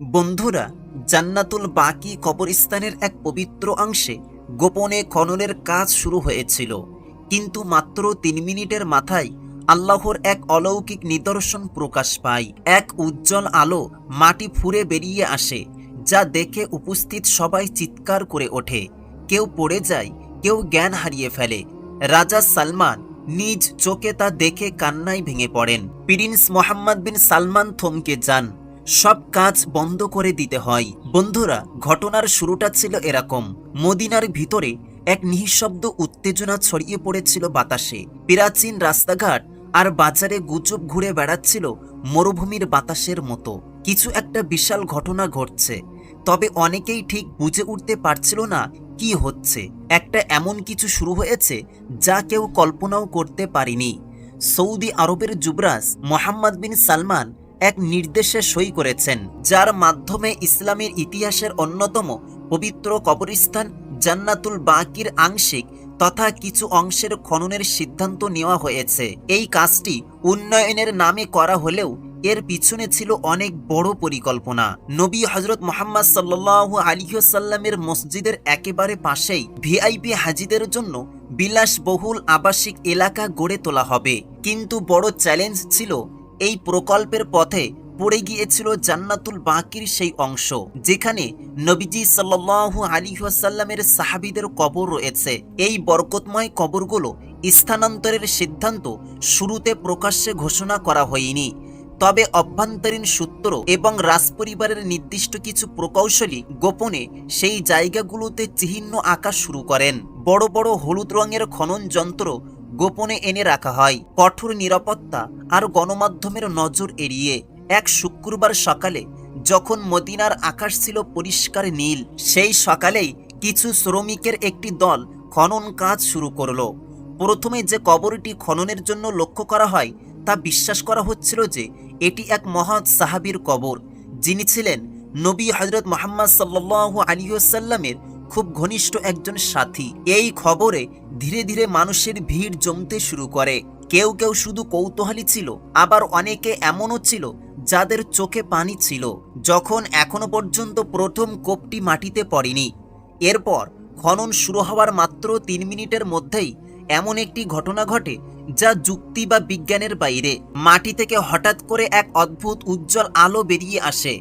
বন্ধুরা, জান্নাতুল বাকি কবরস্থানের এক পবিত্র অংশে গোপনে খননের কাজ শুরু হয়েছিল। কিন্তু মাত্র তিন মিনিটের মাথায় আল্লাহর এক অলৌকিক নিদর্শন প্রকাশ পায়। এক উজ্জ্বল আলো মাটি ফুঁড়ে বেরিয়ে আসে, যা দেখে উপস্থিত সবাই চিৎকার করে ওঠে। কেউ পড়ে যায়, কেউ জ্ঞান হারিয়ে ফেলে। রাজা সালমান নিজ চোখে তা দেখে কান্নায় ভেঙে পড়েন। প্রিন্স মোহাম্মদ বিন সালমান থমকে যান। সব কাজ বন্ধ করে দিতে হয়। বন্ধুরা, ঘটনার শুরুটা ছিল এরকম। মদিনার ভিতরে এক নিঃশব্দ উত্তেজনা ছড়িয়ে পড়েছিল বাতাসে। প্রাচীন রাস্তাঘাট আর বাজারে গুজব ঘুরে বেড়াচ্ছিল মরুভূমির বাতাসের মতো। কিছু একটা বিশাল ঘটনা ঘটছে। তবে অনেকেই ঠিক বুঝে উঠতে পারছিল না কি হচ্ছে। একটা এমন কিছু শুরু হয়েছে যা কেউ কল্পনাও করতে পারেনি। সৌদি আরবের যুবরাজ মোহাম্মদ বিন সালমান এক নির্দেশে সই করেছেন, যার মাধ্যমে ইসলামের ইতিহাসের অন্যতম পবিত্র কবরস্থান জান্নাতুল বাকির আংশিক তথা কিছু অংশের খননের সিদ্ধান্ত নেওয়া হয়েছে। এই কাজটি উন্নয়নের নামে করা হলেও এর পিছনে ছিল অনেক বড় পরিকল্পনা। নবী হজরত মোহাম্মদ সাল্লাহ আলিহাসাল্লামের মসজিদের একেবারে পাশেই ভিআইপি হাজিদের জন্য বিলাসবহুল আবাসিক এলাকা গড়ে তোলা হবে। কিন্তু বড় চ্যালেঞ্জ ছিল এই প্রকল্পের পথে পড়ে গিয়েছিল জান্নাতুল বাকির সেই অংশ, যেখানে নবীজি সাল্লাল্লাহু আলাইহি ওয়াসাল্লামের সাহাবীদের কবর রয়েছে। এই বরকতময় কবরগুলো স্থানান্তরের সিদ্ধান্ত শুরুতে প্রকাশ্যে ঘোষণা করা হয়নি। তবে অভ্যন্তরীণ সূত্র এবং রাজপরিবারের নির্দিষ্ট কিছু প্রকৌশলী গোপনে সেই জায়গাগুলোতে চিহ্ন আঁকা শুরু করেন। বড় বড় হলুদ রঙের খনন যন্ত্র গোপনে এনে রাখা হয়। কঠোর নিরাপত্তা আর গণমাধ্যমের নজর এড়িয়ে এক শুক্রবার সকালে যখন মদিনার আকাশ ছিল পরিষ্কার নীল, সেই সকালেই কিছু শ্রমিকের একটি দল খনন কাজ শুরু করল। প্রথমে যে কবরটি খননের জন্য লক্ষ্য করা হয়, তা বিশ্বাস করা হচ্ছিল যে এটি এক মহৎ সাহাবীর কবর, যিনি ছিলেন নবী হজরত মোহাম্মদ সাল্লু আলিয়াল্লামের খুব ঘনিষ্ঠ একজন সাথী। এই খবরে ধীরে ধীরে মানুষের ভিড় জমতে শুরু করে। কেউ কেউ শুধু কৌতূহলী ছিল, আবার অনেকে এমনও ছিল যাদের চোখে পানি ছিল, যখন এখনও পর্যন্ত প্রথম কোপটি মাটিতে পড়েনি। এরপর খনন শুরু হওয়ার মাত্র তিন মিনিটের মধ্যেই এমন একটি ঘটনা ঘটে যা যুক্তি বা বিজ্ঞানের বাইরে। মাটি থেকে হঠাৎ করে এক অদ্ভুত উজ্জ্বল আলো বেরিয়ে আসে।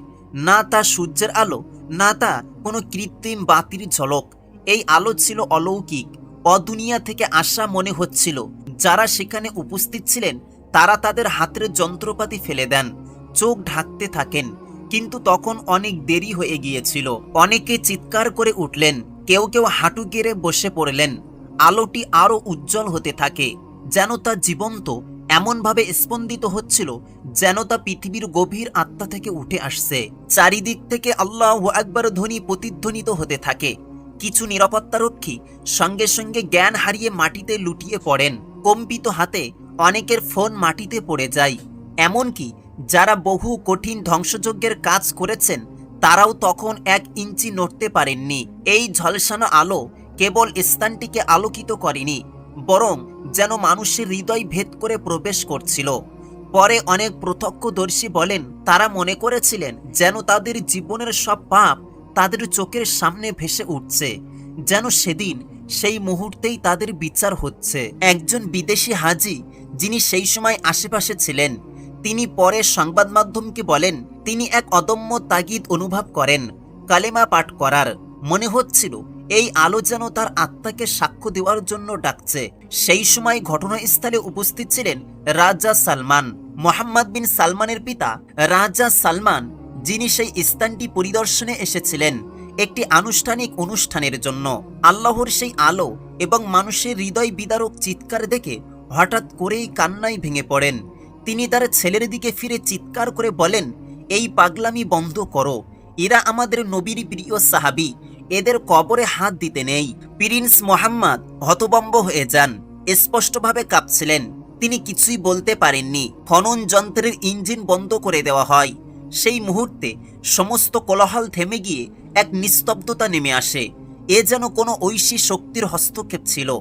না তা সূর্যের আলো, না তা কোনো কৃত্রিম বাতির ঝলক। এই আলো ছিল অলৌকিক। অদুনিয়া থেকে আসা মনে হচ্ছিল। যারা সেখানে উপস্থিত ছিলেন, তারা তাদের হাতের যন্ত্রপাতি ফেলে দেন, চোখ ঢাকতে থাকেন। কিন্তু তখন অনেক দেরি হয়ে গিয়েছিল। অনেকে চিৎকার করে উঠলেন, কেউ কেউ হাঁটু গেড়ে বসে পড়লেন। আলোটি আরও উজ্জ্বল হতে থাকে, যেন তা জীবন্ত। এমনভাবে স্পন্দিত হচ্ছিল যেন তা পৃথিবীর গভীর আত্মা থেকে উঠে আসছে। চারিদিক থেকে আল্লাহ একবার ধ্বনি প্রতিধ্বনিত হতে থাকে। কিছু নিরাপত্তারক্ষী সঙ্গে সঙ্গে জ্ঞান হারিয়ে মাটিতে লুটিয়ে পড়েন। কম্পিত হাতে অনেকের ফোন মাটিতে পড়ে যায়। এমনকি যারা বহু কঠিন ধ্বংসযজ্ঞের কাজ করেছেন, তারাও তখন এক ইঞ্চি নড়তে পারেননি। এই ঝলসানো আলো কেবল স্থানটিকে আলোকিত করেনি বরং যেন মানুষের হৃদয় ভেদ করে প্রবেশ করছিল। পরে অনেক প্রত্যক্ষদর্শী বলেন, তারা মনে করেছিলেন যেন তাদের জীবনের সব পাপ তাদের চোখের সামনে ভেসে উঠছে, যেন সেদিন সেই মুহূর্তেই তাদের বিচার হচ্ছে। একজন বিদেশি হাজি, যিনি সেই সময় আশেপাশে ছিলেন, তিনি পরে সংবাদ মাধ্যমকে বলেন, তিনি এক অদম্য তাগিদ অনুভব করেন, কালেমা পাঠ করার। মনে হচ্ছিল এই আলো যেন তার আত্মাকে সাক্ষ্য দেওয়ার জন্য ডাকছে। সেই সময় ঘটনাস্থলে উপস্থিত ছিলেন রাজা সালমান, মোহাম্মদ বিন সালমানের পিতা রাজা সালমান, যিনি সেই স্থানটি পরিদর্শনে এসেছিলেন একটি আনুষ্ঠানিক অনুষ্ঠানের জন্য। আল্লাহর সেই আলো এবং মানুষের হৃদয় বিদারক চিৎকার দেখে হঠাৎ করেই কান্নায় ভেঙে পড়েন। তিনি তার ছেলের দিকে ফিরে চিৎকার করে বলেন, এই পাগলামি বন্ধ করো। এরা আমাদের নবীর প্রিয় সাহাবি। এদের কবরে হাত দিতে নেই। প্রিন্স মোহাম্মদ হতবম্ব হয়ে যান। স্পষ্টভাবে কাঁপছিলেন। তিনি কিছুই বলতে পারেননি। খনন যন্ত্রের ইঞ্জিন বন্ধ করে দেওয়া হয়। সেই মুহূর্তে সমস্ত কোলাহল থেমে গিয়ে এক নিস্তব্ধতা নেমে আসে। এ যেন কোনো ঐশী শক্তির হস্তক্ষেপ ছিল।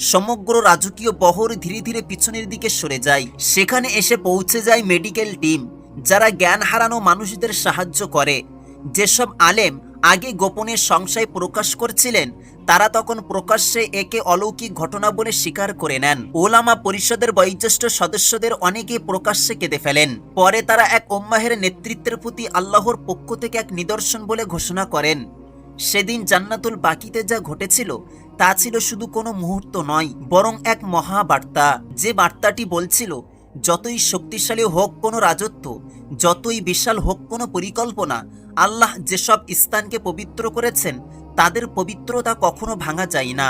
সমগ্র রাজকীয় বহর ধীরে ধীরে পিছনের দিকে সরে যায়। সেখানে এসে পৌঁছে যায় মেডিকেল টিম যারা জ্ঞান হারানো মানুষদের সাহায্য করে। যেসব আলেম আগে গোপনে সংশয় প্রকাশ করছিলেন, তারা তখন প্রকাশ্যে একে অলৌকিক ঘটনা বলে স্বীকার করে নেন। ওলামা পরিষদের বয়োজ্যেষ্ঠ সদস্যদের অনেকে প্রকাশ্যে কেঁদে ফেলেন। পরে তারা এক ওম্মাহের নেতৃত্বের প্রতি আল্লাহর পক্ষ থেকে এক নিদর্শন বলে ঘোষণা করেন। সেদিন জান্নাতুল বাকিতে যা ঘটেছিল, তা ছিল শুধু কোনো মুহূর্ত নয়, বরং এক মহাবার্তা। যে বার্তাটি বলছিল, যতই শক্তিশালী হোক কোনো রাজত্ব, যতই বিশাল হোক কোনো পরিকল্পনা আল্লাহ যেসব স্থানকে পবিত্র করেছেন, তাদের পবিত্রতা কখনো ভাঙা যায় না।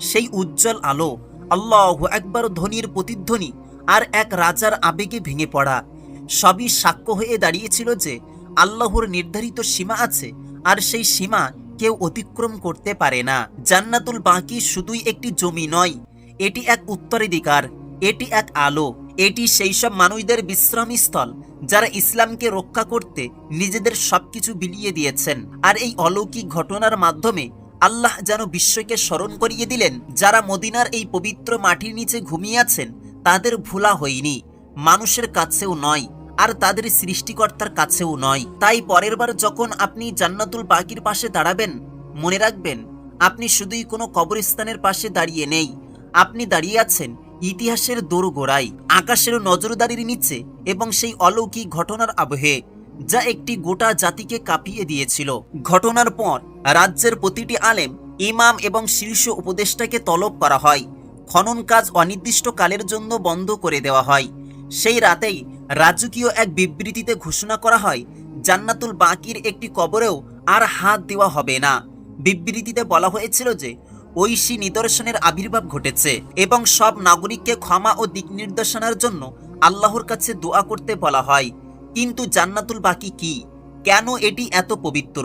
সেই উজ্জ্বল আলো, আল্লাহ একবার ধ্বনির প্রতিধ্বনি আর এক রাজার আবেগে ভেঙে পড়া। সবই সাক্ষ্য হয়ে দাঁড়িয়েছিল যে, আল্লাহর নির্ধারিত সীমা আছে আর সেই সীমা কেউ অতিক্রম করতে পারে না। জান্নাতুল বাকি শুধুই একটি জমি নয়, এটি এক উত্তরাধিকার, এটি এক আলো। এটি সেই সব মানুষদের বিশ্রামস্থল যারা ইসলামকে রক্ষা করতে নিজেদের সবকিছু বিলিয়ে দিয়েছেন। আর এই অলৌকিক ঘটনার মাধ্যমে আল্লাহ যেন বিশ্বকে স্মরণ করিয়ে দিলেন, যারা মদিনার এই পবিত্র মাটির নিচে ঘুমিয়ে আছেন, তাদের ভোলা হয়নি, মানুষের কাছেও নয়, আর তাদের সৃষ্টিকর্তার কাছেও নয়। তাই পরের বার যখন আপনি জান্নাতুল বাকির পাশে দাঁড়াবেন, মনে রাখবেন, আপনি শুধুই কোনো কবরস্থানের পাশে দাঁড়িয়ে নেই, আপনি দাঁড়িয়ে আছেন ইতিহাসের দোরগোড়ায় আকাশের নজরদারির নিচে এবং সেই অলৌকিক ঘটনার আবহে, যা একটি গোটা জাতিকে কাঁপিয়ে দিয়েছিল। ঘটনার পর রাজ্যের প্রতিটি আলেম, ইমাম এবং শীর্ষ উপদেষ্টাকে তলব করা হয়। খনন কাজ অনির্দিষ্টকালের জন্য বন্ধ করে দেওয়া হয়। সেই রাতেই রাজকীয় এক বিবৃতিতে ঘোষণা করা হয়, জান্নাতুল বাকির একটি কবরেও আর হাত দেওয়া হবে না। বিবৃতিতে বলা হয়েছিল যে ঐশী নিদর্শনের আবির্ভাব ঘটেছে এবং সব নাগরিককে ক্ষমা ও দিক নির্দেশনার জন্য আল্লাহর কাছে দোয়া করতে বলা হয়। কিন্তু জান্নাতুল বাকি কি? কেন এটি এত পবিত্র?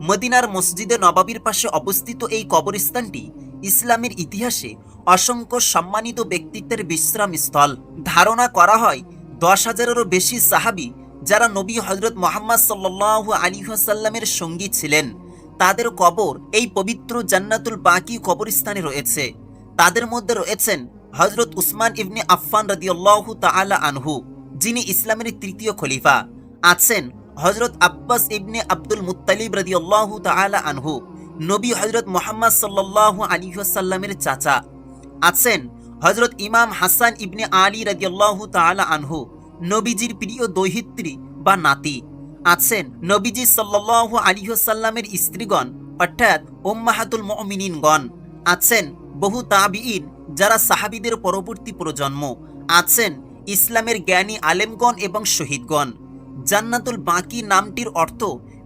মদিনার মসজিদে নবাবির পাশে অবস্থিত এই কবরস্থানটি ইসলামের ইতিহাসে অসংখ্য সম্মানিত ব্যক্তিত্বের বিশ্রামস্থল ধারণা করা হয়, দশ হাজারেরও বেশি সাহাবি যারা নবী হজরত মোহাম্মদ সাল্লাহ আলী সাল্লামের সঙ্গী ছিলেন। তাদের কবর, এই পবিত্র জান্নাতুল বাকি কবরস্থানে রয়েছে। তাদের মধ্যে রয়েছেন হজরত উসমান ইবনে আফফান রাদিয়াল্লাহু তাআলা আনহু, যিনি ইসলামের তৃতীয় খলিফা। আছেন হজরত আব্বাস ইবনে আব্দুল মুত্তালিব রাদিয়াল্লাহু তাআলা আনহু, নবী হজরত মোহাম্মদ সাল্লাল্লাহু আলাইহি ওয়াসাল্লামের চাচা। আছেন হজরত ইমাম হাসান ইবনে আলী রাদিয়াল্লাহু তাআলা আনহু, নবীজির প্রিয় দৈহিত্রী বা নাতি। আছেন নবীজি সাল্লাল্লাহু আলাইহি ওয়াসাল্লামের স্ত্রীগণ, অর্থাৎ উম্মাহাতুল মুমিনিনগণ। আছেন বহু তাবিঈন যারা সাহাবীদের পরবর্তী প্রজন্ম। আছেন ইসলামের জ্ঞানী আলেমগণ এবং শহীদগণ। জান্নাতুল বাকি নামটির অর্থ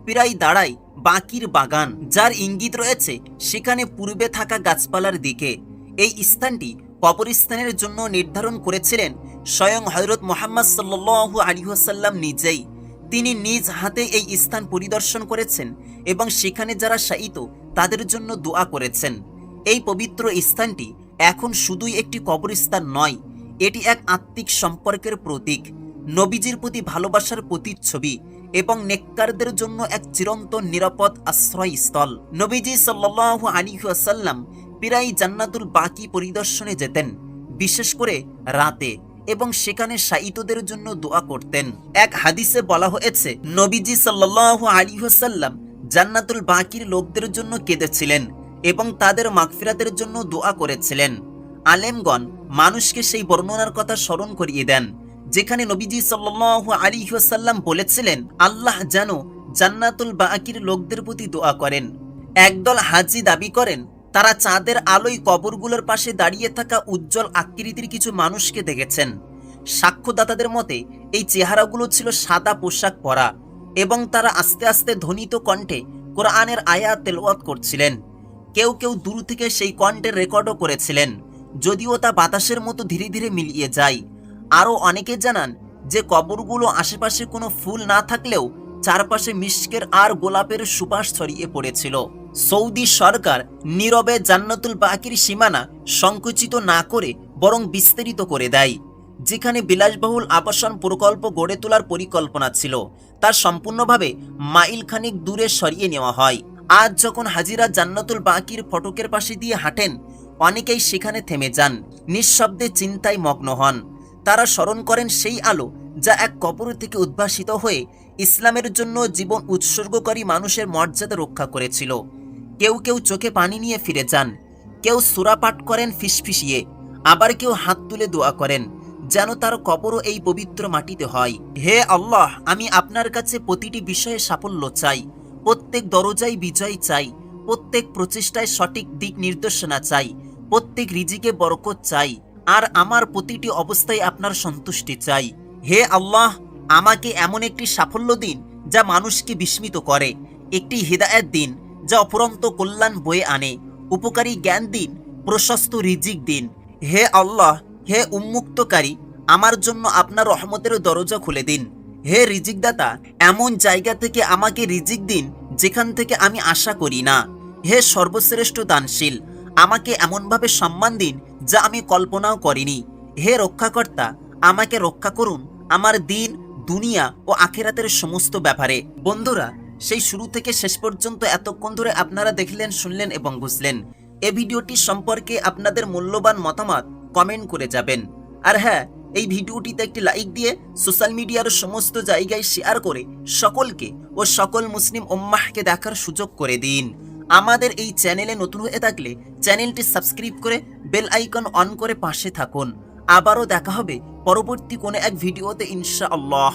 প্রায় দাঁড়ায় বাকির বাগান, যার ইঙ্গিত রয়েছে সেখানে পূর্বে থাকা গাছপালার দিকে। এই স্থানটি কবরস্থানের জন্য নির্ধারণ করেছিলেন স্বয়ং হজরত মোহাম্মদ সাল্লু আলিহাসাল্লাম নিজেই। তিনি নিজ হাতে এই স্থান পরিদর্শন করেছেন এবং সেখানে যারা শায়িত, তাদের জন্য দোয়া করেছেন। এই পবিত্র স্থানটি এখন শুধুই একটি কবরস্থান নয়, এটি এক আত্মিক সম্পর্কের প্রতীক, নবীজির প্রতি ভালোবাসার প্রতিচ্ছবি এবং নেককারদের জন্য এক চিরন্তন নিরাপদ আশ্রয়স্থল। নবীজি সাল্লাহ আলী আসাল্লাম প্রায় জান্নাতুল বাকি পরিদর্শনে যেতেন, বিশেষ করে রাতে। এবং সেখানে শায়িতদের জন্য দোয়া করতেন। এক হাদিসে বলা হয়েছে, নবীজি সাল্লাহ আলী জান্নাতুল বাকির লোকদের জন্য কেঁদেছিলেন এবং তাদের মাগফিরাতের জন্য দোয়া করেছিলেন। আলেমগণ মানুষকে সেই বর্ণনার কথা স্মরণ করিয়ে দেন, যেখানে নবীজি সাল্লু আলী বলেছিলেন, আল্লাহ যেন জান্নাতুল বাকির লোকদের প্রতি দোয়া করেন। একদল হাজি দাবি করেন তারা চাঁদের আলোয় কবরগুলোর পাশে দাঁড়িয়ে থাকা উজ্জ্বল আকৃতির কিছু মানুষকে দেখেছেন। সাক্ষ্যদাতাদের মতে, এই চেহারাগুলো ছিল সাদা পোশাক পরা এবং তারা আস্তে আস্তে ধ্বনিত কণ্ঠে কোরআনের আয়া তেলওয়াত করছিলেন। কেউ কেউ দূর থেকে সেই কণ্ঠের রেকর্ডও করেছিলেন, যদিও তা বাতাসের মতো ধীরে ধীরে মিলিয়ে যায়। আরও অনেকে জানান যে কবরগুলো আশেপাশে কোনো ফুল না থাকলেও চারপাশে মিষ্কের আর গোলাপের সুবাস ছড়িয়ে পড়েছিল। সৌদি সরকার নীরবে জান্নাতুল বাকির সীমানা সংকুচিত না করে বরং বিস্তারিত করে দেয়, যেখানে বিলাসবহুল আবাসন প্রকল্প গড়ে তোলার পরিকল্পনা ছিল। তা সম্পূর্ণভাবে মাইল খানিক দূরে সরিয়ে নেওয়া হয়। আজ যখন হাজিরা জান্নাতুল বাকির ফটকের পাশে দিয়ে হাঁটেন, অনেকেই সেখানে থেমে যান, নিঃশব্দে চিন্তায় মগ্ন হন। তারা স্মরণ করেন সেই আলো যা এক কবর থেকে উদ্ভাসিত হয়ে ইসলামের জন্য জীবন উৎসর্গকারী মানুষের মর্যাদা রক্ষা করেছিল। কেউ কেউ চোখে পানি নিয়ে ফিরে যান। কেউ সুরা পাঠ করেন ফিসফিসিয়ে, আবার কেউ হাত তুলে দোয়া করেন, যেন তার কবরও এই পবিত্র মাটিতে হয়। হে আল্লাহ, আমি আপনার কাছে প্রতিটি বিষয়ে সাফল্য চাই, প্রত্যেক দরজায় বিজয় চাই, প্রত্যেক প্রচেষ্টায় সঠিক দিক নির্দেশনা চাই, প্রত্যেক রিজিকে বরকত চাই, আর আমার প্রতিটি অবস্থায় আপনার সন্তুষ্টি চাই। হে আল্লাহ, আমাকে এমন একটি সাফল্য দিন, যা মানুষকে বিস্মিত করে। একটি হৃদায়ত দিন যা অপরন্ত কল্যাণ বয়ে আনে। উপকারী জ্ঞান দিন, প্রশস্ত রিজিক দিন। হে আল্লাহ, হে উন্মুক্তকারী, আমার জন্য আপনার রহমতের দরজা খুলে দিন। হে রিজিকদাতা, এমন জায়গা থেকে আমাকে রিজিক দিন, যেখান থেকে আমি আশা করি না। হে সর্বশ্রেষ্ঠ দানশীল, আমাকে এমনভাবে সম্মান দিন, যা আমি কল্পনাও করিনি। হে রক্ষাকর্তা, আমাকে রক্ষা করুন আমার দিন, দুনিয়া ও আখেরাতের সমস্ত ব্যাপারে। বন্ধুরা সেই শুরু থেকে শেষ পর্যন্ত এতক্ষণ ধরে আপনারা দেখলেন, শুনলেন এবং বুঝলেন। এ ভিডিওটি সম্পর্কে আপনাদের মূল্যবান মতামত কমেন্ট করে যাবেন। আর হ্যাঁ এই ভিডিওটিতে একটি লাইক দিয়ে সোশ্যাল মিডিয়ার সমস্ত জায়গায় শেয়ার করে সকলকে ও সকল মুসলিম উম্মাহকে দেখার সুযোগ করে দিন। আমাদের এই চ্যানেলে নতুন হয়ে থাকলে চ্যানেলটি সাবস্ক্রাইব করে বেল আইকন অন করে পাশে থাকুন। আবারও দেখা হবে পরবর্তী কোনো এক ভিডিওতে, ইনশাআল্লাহ।